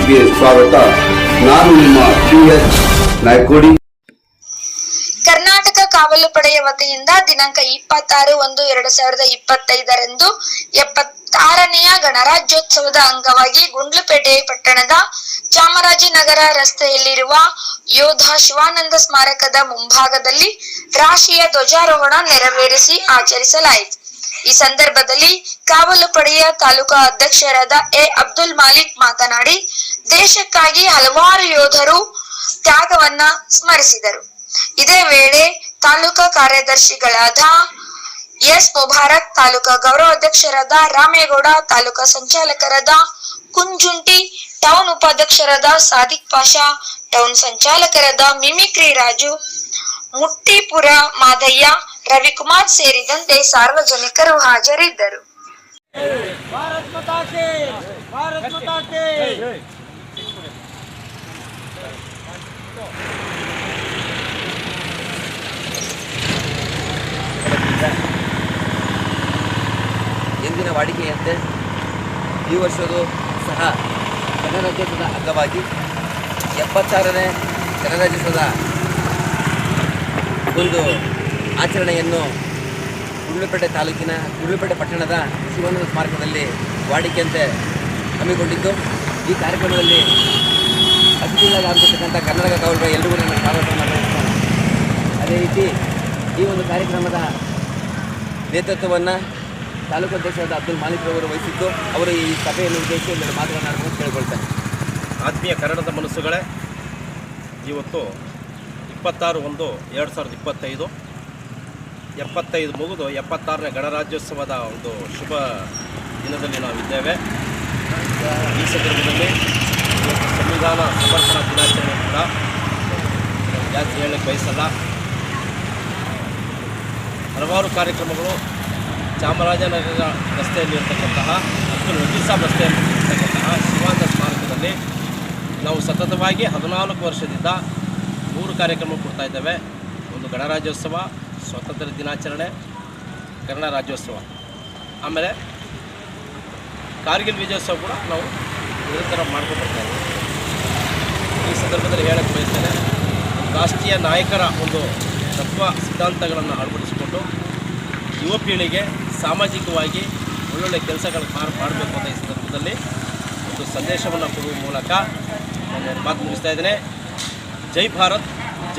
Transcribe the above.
ಸ್ವಾಗತ. ನಾನು ನಿಮ್ಮ ಪಿ ಎಸ್ ನಾಯ್ಕೋಡಿ. ಕರ್ನಾಟಕ ಕಾವಲು ಪಡೆಯ ವತಿಯಿಂದ ದಿನಾಂಕ ಇಪ್ಪತ್ತಾರು ಒಂದು ಎರಡು ಸಾವಿರದ ಇಪ್ಪತ್ತೈದರಂದು ಎಪ್ಪತ್ತಾರನೆಯ ಗಣರಾಜ್ಯೋತ್ಸವದ ಅಂಗವಾಗಿ ಗುಂಡ್ಲುಪೇಟೆ ಪಟ್ಟಣದ ಚಾಮರಾಜನಗರ ರಸ್ತೆಯಲ್ಲಿರುವ ಯೋಧ ಶಿವಾನಂದ ಸ್ಮಾರಕದ ಮುಂಭಾಗದಲ್ಲಿ ರಾಷ್ಟ್ರೀಯ ಧ್ವಜಾರೋಹಣ ನೆರವೇರಿಸಿ ಆಚರಿಸಲಾಯಿತು. ಈ ಸಂದರ್ಭದಲ್ಲಿ ಕಾವಲು ಪಡೆಯ ತಾಲೂಕಾ ಅಧ್ಯಕ್ಷರಾದ ಎ ಅಬ್ದುಲ್ ಮಾಲಿಕ್ ಮಾತನಾಡಿ ದೇಶಕ್ಕಾಗಿ ಹಲವಾರು ಯೋಧರು ತ್ಯಾಗವನ್ನ ಸ್ಮರಿಸಿದರು. ಇದೇ ವೇಳೆ ತಾಲೂಕಾ ಕಾರ್ಯದರ್ಶಿಗಳಾದ ಎಸ್ ಮುಬಾರಕ್ ತಾಲೂಕಾ ಗೌರವಾಧ್ಯಕ್ಷರಾದ ರಾಮೇಗೌಡ, ತಾಲೂಕಾ ಸಂಚಾಲಕರಾದ ಕುಂಜುಂಟಿ, ಟೌನ್ ಉಪಾಧ್ಯಕ್ಷರಾದ ಸಾದಿಕ್ ಪಾಷಾ, ಟೌನ್ ಸಂಚಾಲಕರಾದ ಮಿಮಿಕ್ರಿ ರಾಜು, ಮುಟ್ಟಿಪುರ ಮಾದಯ್ಯ, ರವಿಕುಮಾರ್ ಸೇರಿದಂತೆ ಸಾರ್ವಜನಿಕರು ಹಾಜರಿದ್ದರು. ಭಾರತ್ ಹಿಂದಿನ ವಾಡಿಕೆಯಂತೆ ಈ ವರ್ಷದ ಸಹ ಗಣರಾಜ್ಯೋತ್ಸವದ ಅಂಗವಾಗಿ ಎಪ್ಪತ್ತಾರನೇ ಗಣರಾಜ್ಯೋತ್ಸವದ ಒಂದು ಆಚರಣೆಯನ್ನು ಗುಳ್ಳಪೇಟೆ ತಾಲೂಕಿನ ಗುಳ್ಳಪೇಟೆ ಪಟ್ಟಣದ ಶಿವನ ಸ್ಮಾರಕದಲ್ಲಿ ವಾಡಿಕೆಯಂತೆ ಹಮ್ಮಿಕೊಂಡಿದ್ದು. ಈ ಕಾರ್ಯಕ್ರಮದಲ್ಲಿ ಅತಿಥಿಗಳಾಗಿ ಆಗಿರ್ತಕ್ಕಂಥ ಕನ್ನಡ ಗೌರವ ಎಲ್ಲರಿಗೂ ನನ್ನ ಸ್ವಾಗತ ಅದೇ ರೀತಿ ಈ ಒಂದು ಕಾರ್ಯಕ್ರಮದ ನೇತೃತ್ವವನ್ನು ತಾಲೂಕು ಅಧ್ಯಕ್ಷರಾದ ಅಬ್ದುಲ್ ಮಾಲಿಕ್ ಅವರು ವಹಿಸಿದ್ದು, ಅವರು ಈ ಸಭೆಯನ್ನು ಉದ್ದೇಶಿಸಿ ಒಂದೆರಡು ಮಾತುಗಳನ್ನಾಡಲು ಕೇಳಿಕೊಳ್ತಾರೆ ಆತ್ಮೀಯ ಕನ್ನಡದ ಮನಸ್ಸುಗಳೇ, ಇವತ್ತು ಇಪ್ಪತ್ತಾರು ಒಂದು ಎರಡು ಸಾವಿರದ ಇಪ್ಪತ್ತೈದು, ಎಪ್ಪತ್ತೈದು ಮುಗಿದು ಎಪ್ಪತ್ತಾರನೇ ಗಣರಾಜ್ಯೋತ್ಸವದ ಒಂದು ಶುಭ ದಿನದಲ್ಲಿ ನಾವಿದ್ದೇವೆ. ಈ ಸಂದರ್ಭದಲ್ಲಿ ಸಂವಿಧಾನ ಸಮರ್ಪಣಾ ದಿನಾಚರಣೆ ಕೂಡ ಜಾಸ್ತಿ ಹೇಳಕ್ಕೆ ಬಯಸಲ್ಲ. ಹಲವಾರು ಕಾರ್ಯಕ್ರಮಗಳು ಚಾಮರಾಜನಗರ ರಸ್ತೆಯಲ್ಲಿರ್ತಕ್ಕಂತಹ ಅಬ್ದುಲ್ ವಕೀಲ್ ಸಾಬ್ ರಸ್ತೆಯಲ್ಲಿ ಇರತಕ್ಕಂತಹ ಶಿವಾನಂದ ಸ್ಮಾರಕದಲ್ಲಿ ನಾವು ಸತತವಾಗಿ ಹದಿನಾಲ್ಕು ವರ್ಷದಿಂದ ಮೂರು ಕಾರ್ಯಕ್ರಮ ಕೊಡ್ತಾ ಇದ್ದೇವೆ. ಒಂದು ಗಣರಾಜ್ಯೋತ್ಸವ, ಸ್ವಾತಂತ್ರ್ಯ ದಿನಾಚರಣೆ, ಕನ್ನಡ ರಾಜ್ಯೋತ್ಸವ. ಆಮೇಲೆ ಕಾರ್ಗಿಲ್ ವಿಜಯೋತ್ಸವ ಕೂಡ ನಾವು ನಿರಂತರ ಮಾಡ್ಕೊಂಡು ಈ ಸಂದರ್ಭದಲ್ಲಿ ಹೇಳಕ್ಕೆ ಬಯಸ್ತೇನೆ, ರಾಷ್ಟ್ರೀಯ ನಾಯಕರ ಒಂದು ತತ್ವ ಸಿದ್ಧಾಂತಗಳನ್ನು ಅಳವಡಿಸಿಕೊಂಡು ಯುವ ಪೀಳಿಗೆ ಸಾಮಾಜಿಕವಾಗಿ ಒಳ್ಳೊಳ್ಳೆ ಕೆಲಸಗಳು ಮಾಡಬೇಕು ಅಂತ ಈ ಸಂದರ್ಭದಲ್ಲಿ ಒಂದು ಸಂದೇಶವನ್ನು ಕೊಡುವ ಮೂಲಕ ನಾನು ಮಾತು ಮುಗಿಸ್ತಾ ಇದ್ದೇನೆ. ಜೈ ಭಾರತ್.